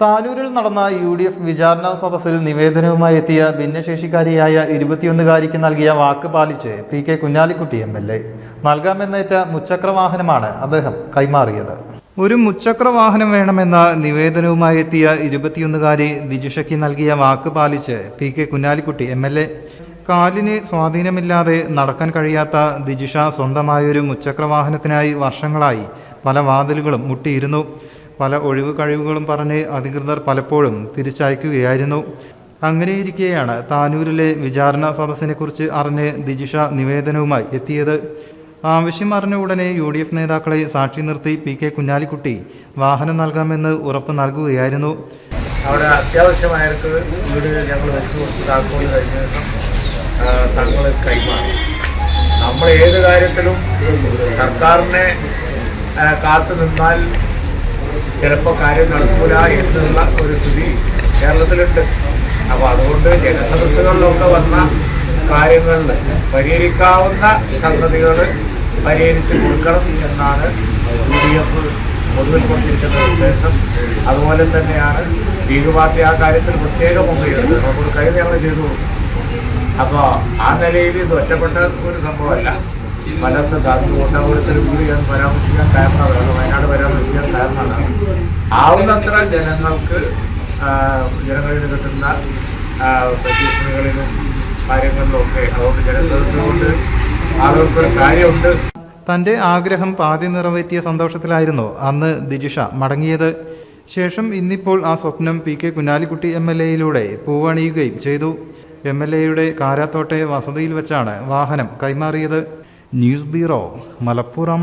താനൂരിൽ നടന്ന U D F വിചാരണ സദസ്സിൽ നിവേദനവുമായി എത്തിയ ഭിന്നശേഷിക്കാരിയായ ഇരുപത്തിയൊന്നുകാരിക്ക് നൽകിയ വാക്ക് പാലിച്ച് P K Kunhalikutty M L A. നൽകാമെന്നേറ്റ മുച്ചക്ര വാഹനമാണ് അദ്ദേഹം കൈമാറിയത്. ഒരു മുച്ചക്ര വാഹനം വേണമെന്ന നിവേദനവുമായി എത്തിയ ഇരുപത്തിയൊന്നുകാരി ദിജുഷയ്ക്ക് നൽകിയ വാക്ക് പാലിച്ച് P K Kunhalikutty M L A. കാലിന് സ്വാധീനമില്ലാതെ നടക്കാൻ കഴിയാത്ത ദിജിഷ സ്വന്തമായൊരു മുച്ചക്ര വാഹനത്തിനായി വർഷങ്ങളായി പല വാതിലുകളും മുട്ടിയിരുന്നു. പല ഒഴിവ് കഴിവുകളും പറഞ്ഞ് അധികൃതർ പലപ്പോഴും തിരിച്ചയക്കുകയായിരുന്നു. അങ്ങനെയിരിക്കെയാണ് താനൂരിലെ വിചാരണ സദസ്സിനെക്കുറിച്ച് അറിഞ്ഞ് ദിജിഷ നിവേദനവുമായി എത്തിയത്. ആവശ്യം അറിഞ്ഞ ഉടനെ യു ഡി എഫ് നേതാക്കളെ സാക്ഷി നിർത്തി പി കെ കുഞ്ഞാലിക്കുട്ടി വാഹനം നൽകാമെന്ന് ഉറപ്പ് നൽകുകയായിരുന്നു. അവിടെ അത്യാവശ്യമായിട്ട് ഞങ്ങൾ കൈമാറി. നമ്മൾ ഏത് കാര്യത്തിലും സർക്കാരിനെ കാത്തു നിന്നാൽ ചിലപ്പോൾ കാര്യം നടക്കൂല എന്നുള്ള ഒരു സ്ഥിതി കേരളത്തിലുണ്ട്. അപ്പോൾ അതുകൊണ്ട് ജനസദസ്സുകളിലൊക്കെ വന്ന കാര്യങ്ങളിൽ പരിഹരിക്കാവുന്ന സംഗതികൾ പരിഹരിച്ച് കൊടുക്കണം എന്നാണ് യു ഡി എഫ് പൊതുവിൽ കൊണ്ടിരിക്കുന്ന നിർദ്ദേശം അതുപോലെ തന്നെയാണ് ലീഗ് പാർട്ടി ആ കാര്യത്തിൽ പ്രത്യേകം മുൻകൈയുണ്ട് നമുക്ക് കൈ ഞങ്ങൾ ചെയ്തു കൊടുക്കും അപ്പോൾ ആ നിലയിൽ ഇത് ഒറ്റപ്പെട്ട ഒരു സംഭവമല്ല. പല സ്ഥലത്ത് കോട്ടാപുരത്തിൽ കൂടി ഞാൻ പരാമർശിക്കാൻ കാരണം പരാമർശിക്കാൻ കാരണമാണ്. ആവുന്നത്ര ജനങ്ങൾക്ക് ജനങ്ങളിൽ കിട്ടുന്ന പെറ്റീഷനുകളിലും കാര്യങ്ങളിലും ഒക്കെ അതുകൊണ്ട് ജനസദസ് കൊണ്ട് ആളുകൾക്കൊരു കാര്യമുണ്ട്. തന്റെ ആഗ്രഹം പാതി നിറവേറ്റിയ സന്തോഷത്തിലായിരുന്നു അന്ന് ദിജിഷ മടങ്ങിയത്. ശേഷം ഇന്നിപ്പോൾ ആ സ്വപ്നം P K Kunhalikutty M L എയിലൂടെ പൂവണിയുകയും ചെയ്തു. എം എൽ എയുടെ കാരാത്തോട്ടെ വസതിയിൽ വെച്ചാണ് വാഹനം കൈമാറിയത്. News bureau Malappuram.